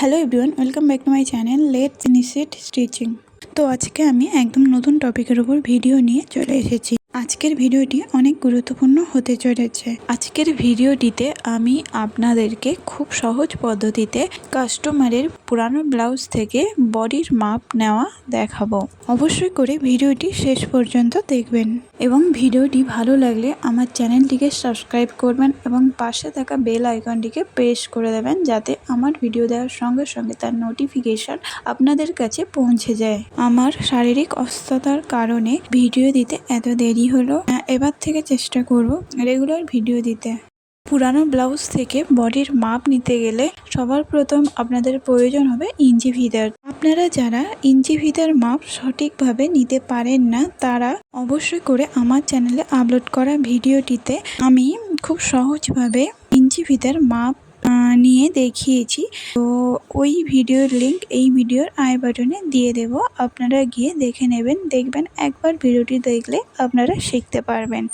Hello everyone, welcome back to my channel let's initiate stitching. তো আজকে আমি একদম নতুন টপিকের উপর ভিডিও নিয়ে চলে এসেছি। আজকের ভিডিওটি অনেক গুরুত্বপূর্ণ হতে চলেছে। আজকের ভিডিওটিতে আমি আপনাদেরকে খুব সহজ পদ্ধতিতে কাস্টমারের পুরানো ব্লাউজ থেকে বডির মাপ নেওয়া দেখাবো। অবশ্যই করে ভিডিওটি শেষ পর্যন্ত দেখবেন। এবং ভিডিওটি ভালো লাগলে আমার চ্যানেলটিকে সাবস্ক্রাইব করবেন এবং পাশে থাকা বেল আইকনটিকে প্রেস করে দেবেন যাতে আমার ভিডিও দেওয়ার সঙ্গে সঙ্গে তার নোটিফিকেশান আপনাদের কাছে পৌঁছে যায়। আমার শারীরিক অসুস্থতার কারণে ভিডিও দিতে এত দেরি হলো এবার থেকে চেষ্টা করব রেগুলার ভিডিও দিতে। পুরানো ব্লাউজ থেকে বডির মাপ নিতে গেলে সবার প্রথম আপনাদের প্রয়োজন হবে ইঞ্চি ফিতার আপনারা যারা ইঞ্চি ফিতার মাপ সঠিকভাবে নিতে পারেন না, তারা অবশ্যই করে আমার চ্যানেলে আপলোড করা ভিডিওটিতে আমি খুব সহজভাবে ইঞ্চি ফিতার মাপ নিয়ে দেখিয়েছি। তো ওই ভিডিওর লিংক এই ভিডিওর আই বাটনে দিয়ে দেব। আপনারা গিয়ে দেখে নেবেন, দেখবেন একবার ভিডিওটি দেখলে আপনারা শিখতে পারবেন।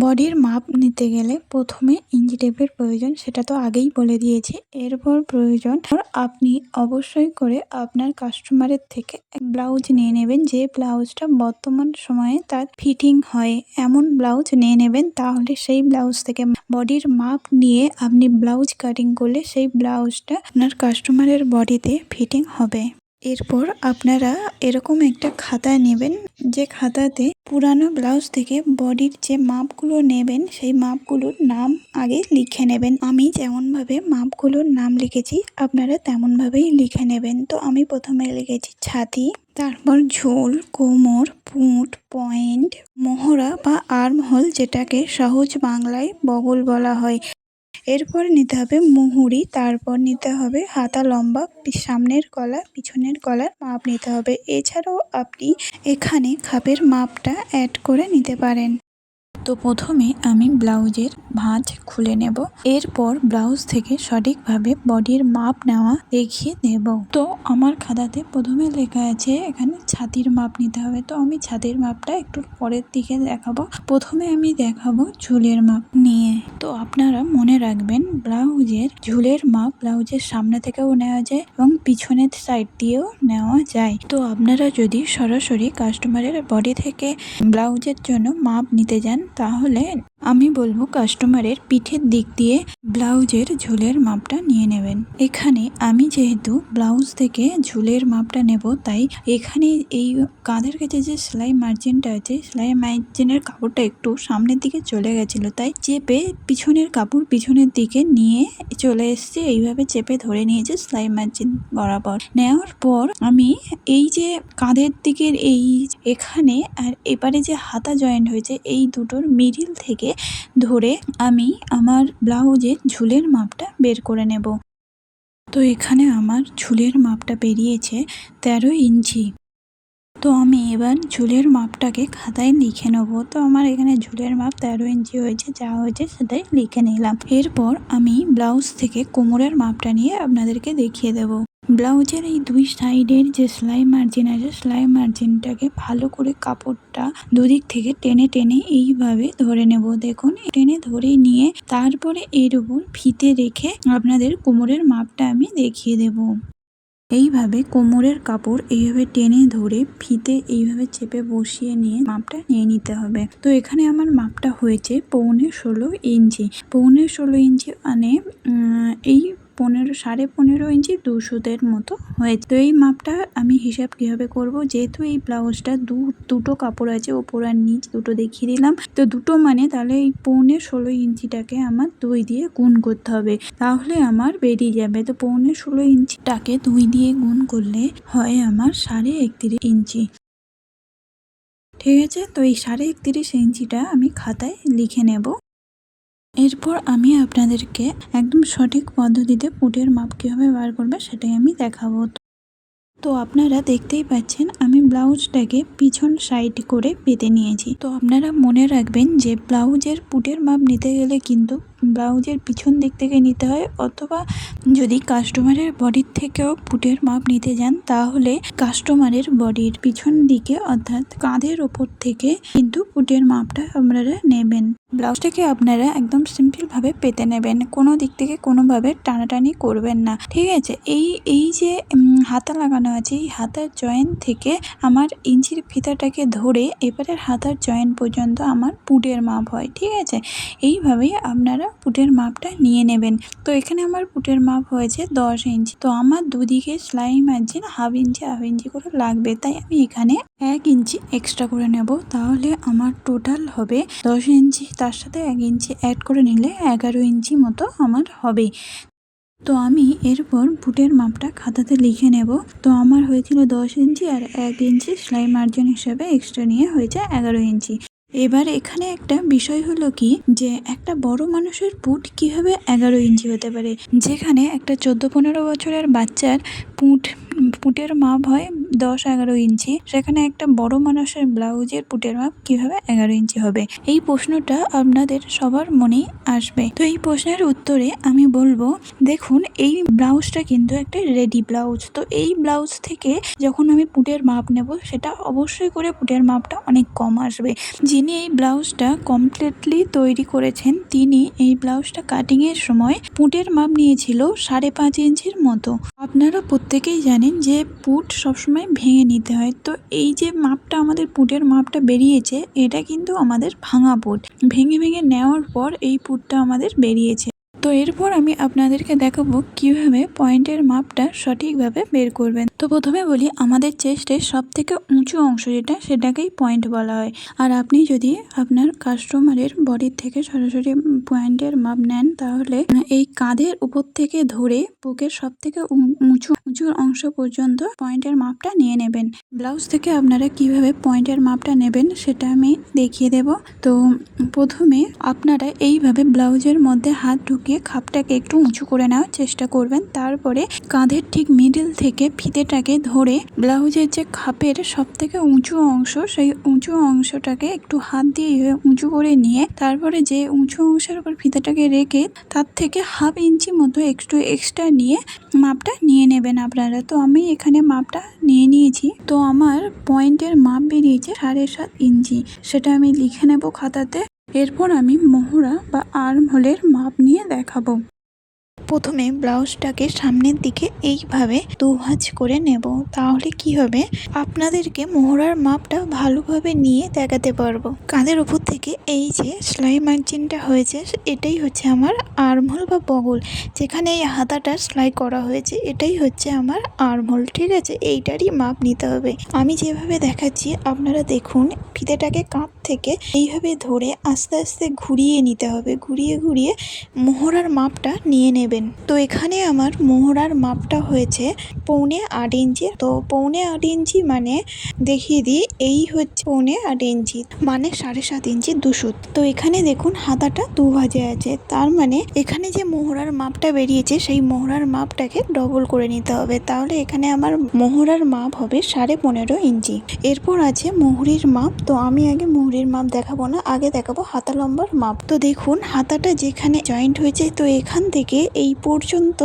বডির মাপ নিতে গেলে প্রথমে ইঞ্চি টেপের প্রয়োজন, সেটা তো আগেই বলে দিয়েছি। এরপর প্রয়োজন, আপনি অবশ্যই করে আপনার কাস্টমারের থেকে এক ব্লাউজ নিয়ে নেবেন, যে ব্লাউজটা বর্তমান সময়ে তার ফিটিং হয় এমন ব্লাউজ নিয়ে নেবেন, তাহলে সেই ব্লাউজ থেকে বডির মাপ নিয়ে আপনি ব্লাউজ কাটিং করলে সেই ব্লাউজটা আপনার কাস্টমারের বডিতে ফিটিং হবে। এরপর আপনারা এরকম একটা খাতা নেবেন, যে খাতাতে পুরানো ব্লাউজ থেকে বডির যে মাপগুলো নেবেন, সেই মাপগুলোর নাম আগে লিখে নেবেন। আমি যেমনভাবে মাপগুলোর নাম লিখেছি, আপনারা তেমনভাবেই লিখে নেবেন। তো আমি প্রথমে লিখেছি ছাতি, তারপর ঝোল, কোমর, পুঁট, পয়েন্ট, মোহরা বা আর্মহোল, যেটাকে সহজ বাংলায় বগল বলা হয়। এরপর নিতে হবে মুহুরি, তারপর নিতে হবে হাতা লম্বা সামনের গলা পিছনের গলার মাপ নিতে হবে। এছাড়াও আপনি এখানে খাপের মাপটা অ্যাড করে নিতে পারেন। তো প্রথমে আমি ব্লাউজের ভাঁজ খুলে নেব। এরপর ব্লাউজ থেকে সঠিকভাবে বডির মাপ নেওয়া দেখিয়ে দেব। তো আমার খাতাতে প্রথমে লেখা আছে, এখানে ছাতির মাপ নিতে হবে। তো আমি ছাতির মাপটা একটু পরের দিকে দেখাবো। প্রথমে আমি দেখাবো ঝুলের মাপ নিয়ে। তো আপনারা মনে রাখবেন, ব্লাউজের ঝুলের মাপ ব্লাউজের সামনে থেকেও নেওয়া যায় এবং পিছনের সাইড দিয়েও নেওয়া যায়। তো আপনারা যদি সরাসরি কাস্টমারের বডি থেকে ব্লাউজের জন্য মাপ নিতে যান তাহলে আমি বলব কাস্টমারের পিঠের দিক দিয়ে ব্লাউজের ঝুলের মাপটা নিয়ে নেবেন। এখানে আমি যেহেতু ব্লাউজ থেকে ঝুলের মাপটা নেব, তাই এখানে এই কাঁধের কাছে যে সেলাই মার্জিনটা আছে, সেলাই মার্জিনের কাপড়টা একটু সামনের দিকে চলে গেছিল, তাই চেপে পিছনের কাপড় পিছনের দিকে নিয়ে চলে এসেছে। এইভাবে চেপে ধরে নিয়েছে সেলাই মার্জিন বরাবর। নেওয়ার পর আমি এই যে কাঁধের দিকের এই এখানে আর এপারে যে হাতা জয়েন্ট হয়েছে, এই দুটোর মিডিল থেকে ধরে আমি আমার ব্লাউজের ঝুলের মাপটা বের করে নেব। তো এখানে আমার ঝুলের মাপটা বেরিয়েছে তেরো ইঞ্চি। তো আমি এবার ঝুলের মাপটাকে খাতায় লিখে নেব। তো আমার এখানে ঝুলের মাপ তেরো ইঞ্চি হয়েছে, যা হয়েছে সেটাই লিখে নিলাম। এরপর আমি ব্লাউজ থেকে কোমরের মাপটা নিয়ে আপনাদেরকে দেখিয়ে দেব। ব্লাউজের এই দুই সাইডের যে সেলাই মার্জিন আছে, সেলাই মার্জিনটাকে ভালো করে কাপড়টা দুদিক থেকে টেনে টেনে এইভাবে ধরে নেব। দেখুন, টেনে ধরে নিয়ে তারপরে এর উপর ফিতে রেখে আপনাদের কোমরের মাপটা আমি দেখিয়ে দেব। এইভাবে কোমরের কাপড় এইভাবে টেনে ধরে ফিতে এইভাবে চেপে বসিয়ে নিয়ে মাপটা নিয়ে নিতে হবে। তো এখানে আমার মাপটা হয়েছে পৌনে ষোলো ইঞ্চি। পৌনে ষোলো ইঞ্চি মানে এই পনেরো, সাড়ে পনেরো ইঞ্চি দুশোদের মতো হয়েছে। তো এই মাপটা আমি হিসাব কীভাবে করব? যেহেতু এই ব্লাউজটা দু, দুটো কাপড় আছে, ওপর আর নিচ দুটো দেখিয়ে দিলাম। তো দুটো মানে তাহলে এই পৌনে ষোলো ইঞ্চিটাকে আমার দুই দিয়ে গুণ করতে হবে। তাহলে আমার বেরিয়ে যাবে। তো পৌনে ষোলো ইঞ্চিটাকে দুই দিয়ে গুণ করলে হয় আমার সাড়ে একত্রিশ ইঞ্চি। ঠিক আছে? তো এই সাড়ে একত্রিশ ইঞ্চিটা আমি খাতায় লিখে নেব। এরপর আমি আপনাদেরকে একদম সঠিক পদ্ধতিতে পুটের মাপ কীভাবে বার করবে সেটাই আমি দেখাবো। তো আপনারা দেখতেই পাচ্ছেন, আমি ব্লাউজটাকে পিছন সাইড করে পেতে নিয়েছি। তো আপনারা মনে রাখবেন যে ব্লাউজের পুটের মাপ নিতে গেলে কিন্তু ব্লাউজের পিছন দিক থেকে নিতে হয় অথবা যদি কাস্টমারের বডির থেকেও পুটের মাপ নিতে যান, তাহলে কাস্টমারের বডির পিছন দিকে অর্থাৎ কাঁধের ওপর থেকে কিন্তু পুটের মাপটা আপনারা নেবেন। ব্লাউজটাকে আপনারা একদম সিম্পলভাবে পেতে নেবেন, কোনো দিক থেকে কোনোভাবে টানাটানি করবেন না। ঠিক আছে, এই এই যে হাতা লাগানো আছে, এই হাতার জয়েন্ট থেকে আমার ইঞ্চির ফিতাটাকে ধরে এবারের হাতার জয়েন্ট পর্যন্ত আমার পুটের মাপ হয়। ঠিক আছে, এইভাবেই আপনারা পুটের মাপটা নিয়ে নেবেন। তো এখানে আমার পুটের মাপ হয়েছে দশ ইঞ্চি। তো আমার দুদিকে সেলাই margin half inch half inch করে লাগবে। তাই আমি এখানে এক ইঞ্চি এক্সট্রা করে নেব। তাহলে আমার টোটাল হবে দশ ইঞ্চি। তার সাথে এক ইঞ্চি অ্যাড করে নিলে এগারো ইঞ্চি মতো আমার হবে। তো আমি এরপর বুটের মাপটা খাতাতে লিখে নেব। তো আমার হয়েছিল দশ ইঞ্চি আর এক ইঞ্চি সেলাই মার্জিন হিসেবে এক্সট্রা নিয়ে হয়েছে এগারো ইঞ্চি। এবার এখানে একটা বিষয় হলো কি, যে একটা বড় মানুষের পুট কীভাবে এগারো ইঞ্চি হতে পারে? যেখানে একটা চোদ্দ পনেরো বছরের বাচ্চার পুট, পুটের মাপ হয় দশ এগারো ইঞ্চি, সেখানে একটা বড় মানুষের ব্লাউজের পুটের মাপ কীভাবে এগারো ইঞ্চি হবে? এই প্রশ্নটা আপনাদের সবার মনেই আসবে। তো এই প্রশ্নের উত্তরে আমি বলব, দেখুন, এই ব্লাউজটা কিন্তু একটা রেডি ব্লাউজ। তো এই ব্লাউজ থেকে যখন আমি পুটের মাপ নেব, সেটা অবশ্যই করে পুটের মাপটা অনেক কম আসবে। যিনি এই ব্লাউজটা কমপ্লিটলি তৈরি করেছেন, তিনি এই ব্লাউজটা কাটিংয়ের সময় পুটের মাপ নিয়েছিল সাড়ে পাঁচ ইঞ্চির মতো। আপনারা প্রত্যেকেই জানেন যে পুট সবসময় ভেঙে নিতে হয়। তো এই যে মাপটা আমাদের পুটের মাপটা বেরিয়েছে, এটা কিন্তু আমাদের ভাঙা পুট। ভেঙে ভেঙে নেওয়ার পর এই পুটটা আমাদের বেরিয়েছে। তো এরপর আমি আপনাদেরকে দেখাবো কীভাবে পয়েন্টের মাপটা সঠিকভাবে বের করবেন। তো প্রথমে বলি, আমাদের চেস্টের সব থেকে উঁচু অংশ যেটা, সেটাকেই পয়েন্ট বলা হয়। আর আপনি যদি আপনার কাস্টমারের বডির থেকে সরাসরি পয়েন্টের মাপ নেন, তাহলে এই কাঁধের উপর থেকে ধরে বুকের সব থেকে উঁচু উঁচু অংশ পর্যন্ত পয়েন্টের মাপটা নিয়ে নেবেন। ব্লাউজ থেকে আপনারা কীভাবে পয়েন্টের মাপটা নেবেন, সেটা আমি দেখিয়ে দেব। তো প্রথমে আপনারা এইভাবে ব্লাউজের মধ্যে হাত ঢুকিয়ে খাপটাকে একটু উঁচু করে নেওয়ার চেষ্টা করবেন। তারপরে কাঁধের ঠিক মিডিল থেকে ফিতেটাকে ধরে ব্লাউজের যে খাপের সব থেকে উঁচু অংশ, সেই উঁচু অংশটাকে একটু হাত দিয়ে উঁচু করে নিয়ে, তারপরে যে উঁচু অংশের উপর ফিতেটাকে রেখে তার থেকে হাফ ইঞ্চি মতো একটু এক্সট্রা নিয়ে মাপটা নিয়ে নেবেন আপনারা। তো আমি এখানে মাপটা নিয়ে নিয়েছি। তো আমার পয়েন্টের মাপ বেরিয়েছে সাড়ে সাত ইঞ্চি। সেটা আমি লিখে নেব খাতাতে। এরপর আমি মোহরা বা আর্ম হোলের মাপ নিয়ে দেখাবো। প্রথমে ব্লাউজটাকে সামনের দিকে এইভাবে দু ভাঁজ করে নেব। তাহলে কি হবে? আপনাদেরকে মোহরার মাপটা ভালোভাবে নিয়ে দেখাতে পারব। কাঁধের উপর থেকে এই যে সেলাই মার্জিনটা হয়েছে, এটাই হচ্ছে আমার আর্মহোল বা বগল। যেখানে এই হাতাটা সেলাই করা হয়েছে, এটাই হচ্ছে আমার আর্মহোল। ঠিক আছে? এইটারই মাপ নিতে হবে। আমি যেভাবে দেখাচ্ছি, আপনারা দেখুন, ফিতেটাকে কাঁধ থেকে এইভাবে ধরে আস্তে আস্তে ঘুরিয়ে নিতে হবে। ঘুরিয়ে ঘুরিয়ে মোহরার মাপটা নিয়ে নেবেন। তো এখানে আমার মোহরার মাপটা হয়েছে পৌনে আট ইঞ্চি। তো পৌনে আট ইঞ্চি মানে দেখিয়ে দিই, এই হচ্ছে পৌনে আট ইঞ্চি মানে সাড়ে সাত ইঞ্চি দুশো। তো এখানে দেখুন হাতাটা দু ভাজে আছে, তার মানে এখানে যে মোহরার মাপটা বেরিয়েছে, সেই মোহরার মাপটাকে ডবল করে নিতে হবে। তাহলে এখানে আমার মোহরার মাপ হবে সাড়ে পনেরো ইঞ্চি। এরপর আছে মোহরির মাপ। তো আমি আগে মোহরির মাপ দেখাবো না, আগে দেখাবো হাতা লম্বার মাপ। তো দেখুন, হাতাটা যেখানে জয়েন্ট হয়েছে, তো এখান থেকে এই পর্যন্ত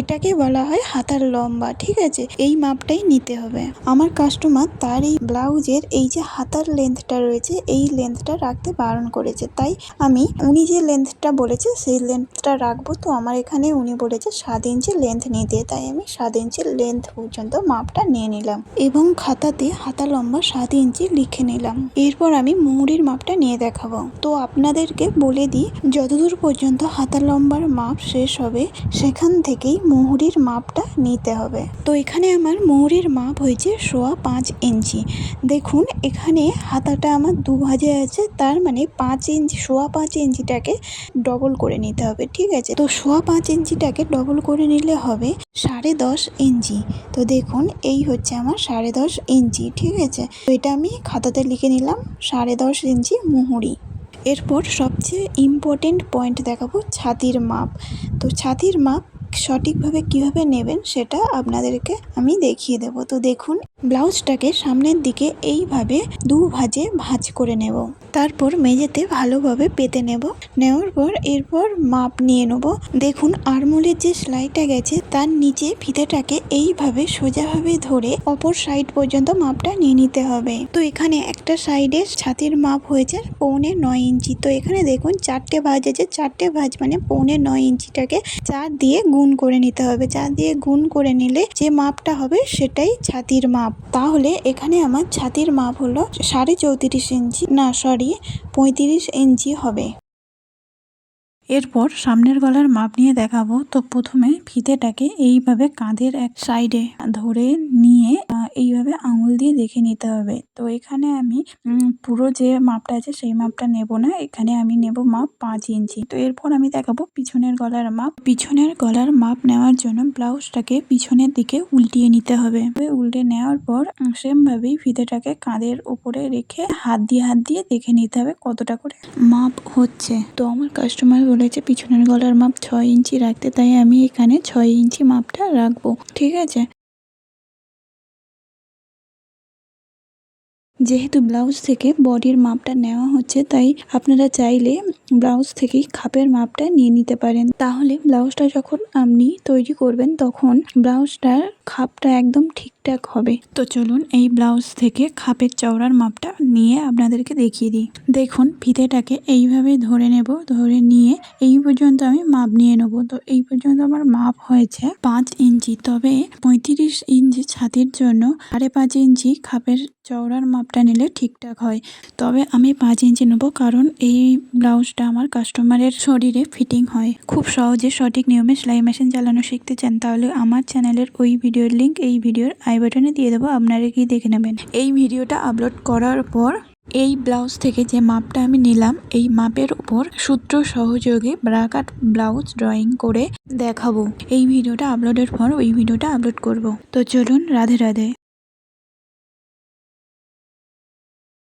এটাকে বলা হয় হাতার লম্বা, ঠিক আছে? এই মাপটাই নিতে হবে। আমার কাস্টমার তার এই ব্লাউজের এই যে হাতার লেন্থটা রয়েছে, এই লেন্থটা রাখতে বারণ করেছে। তাই আমি, উনি যে লেন্থটা বলেছে, সেই লেন্থটা রাখব। তো আমার এখানে উনি বলেছে সাত ইঞ্চি লেন্থ নিতে। তাই আমি সাত ইঞ্চি লেন্থ পর্যন্ত মাপটা নিয়ে নিলাম এবং খাতাতে হাতা লম্বা সাত ইঞ্চি লিখে নিলাম। এরপর আমি মুহুরির মাপটা নিয়ে দেখাবো। তো আপনাদেরকে বলে দিই, যতদূর পর্যন্ত হাতা লম্বার মাপ শেষ হবে, সেখান থেকেই মুহুরির মাপটা নিতে হবে। তো এখানে আমার মুহুরির মাপ হয়েছে সোয়া পাঁচ ইঞ্চি। দেখুন, এখানে হাতাটা আমার দু ভাজে আছে, তার মানে পাঁচ ইঞ্চি, সোয়া পাঁচ ইঞ্চিটাকে ডবল করে নিতে হবে, ঠিক আছে? তো সোয়া পাঁচ ইঞ্চিটাকে ডবল করে নিলে হবে সাড়ে দশ ইঞ্চি। তো দেখুন, এই হচ্ছে আমার সাড়ে দশ ইঞ্চি, ঠিক আছে? তো এটা আমি খাতাতে লিখে নিলাম, সাড়ে দশ ইঞ্চি মুহুরি। এরপর সবচেয়ে ইম্পর্টেন্ট পয়েন্ট দেখাবো ছাতির মাপ। তো ছাতির মাপ সঠিকভাবে কীভাবে নেবেন সেটা আপনাদেরকে আমি দেখিয়ে দেব। তো দেখুন, ব্লাউজটাকে সামনের দিকে এইভাবে দু ভাজে ভাঁজ করে নেব। তারপর মেঝেতে ভালোভাবে পেতে নেব। নেওয়ার পর এরপর মাপ নিয়ে নেব। দেখুন, আরমোলের যে সেলাইটা গেছে, তার নিচে ফিতেটাকে এইভাবে সোজাভাবে ধরে অপর সাইড পর্যন্ত মাপটা নিয়ে নিতে হবে। তো এখানে একটা সাইডে ছাতির মাপ হয়েছে পৌনে নয় ইঞ্চি। তো এখানে দেখুন, চারটে ভাঁজ আছে। চারটে ভাঁজ মানে পৌনে নয় ইঞ্চিটাকে চার দিয়ে গুণ করে নিতে হবে। চার দিয়ে গুণ করে নিলে যে মাপটা হবে সেটাই ছাতির মাপ। তাহলে এখানে আমার ছাতির মাপ হলো সাড়ে চৌত্রিশ ইঞ্চি। না সরি পঁয়ত্রিশ ইঞ্চি হবে। এরপর সামনের গলার মাপ নিয়ে দেখাবো। তো প্রথমে ফিতেটাকে এইভাবে কাঁধের এক সাইডে ধরে নিয়ে এইভাবে আঙুল দিয়ে দেখে নিতে হবে। তো এখানে আমি পুরো যে মাপটা আছে সেই মাপটা নেব না। এখানে আমি নেব মাপ পাঁচ ইঞ্চি। তো এরপর আমি দেখাবো পিছনের গলার মাপ। পিছনের গলার মাপ নেওয়ার জন্য ব্লাউজটাকে পিছনের দিকে উল্টিয়ে নিতে হবে। উল্টে নেওয়ার পর সেম ভাবেই ফিতেটাকে কাঁধের উপরে রেখে হাত দিয়ে হাত দিয়ে দেখে নিতে হবে কতটা করে মাপ হচ্ছে। তো আমার কাস্টমার বলেছে পিছনের গলার মাপ ছয় ইঞ্চি রাখতে, তাই আমি এখানে ছয় ইঞ্চি মাপটা রাখব, ঠিক আছে? যেহেতু ব্লাউজ থেকে বডির মাপটা নেওয়া হচ্ছে, তাই আপনারা চাইলে ব্লাউজ থেকেই খাপের মাপটা নিয়ে নিতে পারেন। তাহলে ব্লাউজটা যখন আপনি তৈরি করবেন, তখন ব্লাউজটার খাপটা একদম ঠিকঠাক হবে। তো চলুন এই ব্লাউজ থেকে খাপের চওড়ার মাপটা নিয়ে আপনাদেরকে দেখিয়ে দিই। দেখুন, ফিতেটাকে এইভাবে ধরে নেব, ধরে নিয়ে এই পর্যন্ত আমি মাপ নিয়ে নেব। তো এই পর্যন্ত আমার মাপ হয়েছে পাঁচ ইঞ্চি, তবে পঁয়ত্রিশ ইঞ্চি ছাতির জন্য সাড়ে পাঁচ ইঞ্চি খাপের চওড়ার মাপটা নিলে ঠিকঠাক হয়। তবে আমি পাঁচ ইঞ্চি নেব কারণ এই ব্লাউজটা আমার কাস্টমারের শরীরে ফিটিং হয়। খুব সহজে সঠিক নিয়মে সেলাই মেশিন চালানো শিখতে চান, তাহলে আমার চ্যানেলের ওই ভিডিওর লিংক এই ভিডিওর আই বাটনে দিয়ে দেবো, আপনারা কি দেখে নেবেন। এই ভিডিওটা আপলোড করার পর এই ব্লাউজ থেকে যে মাপটা আমি নিলাম, এই মাপের উপর সূত্র সহযোগে ব্রাকাট ব্লাউজ ড্রয়িং করে দেখাবো। এই ভিডিওটা আপলোডের পর ওই ভিডিওটা আপলোড করব। তো চলুন, রাধে রাধে।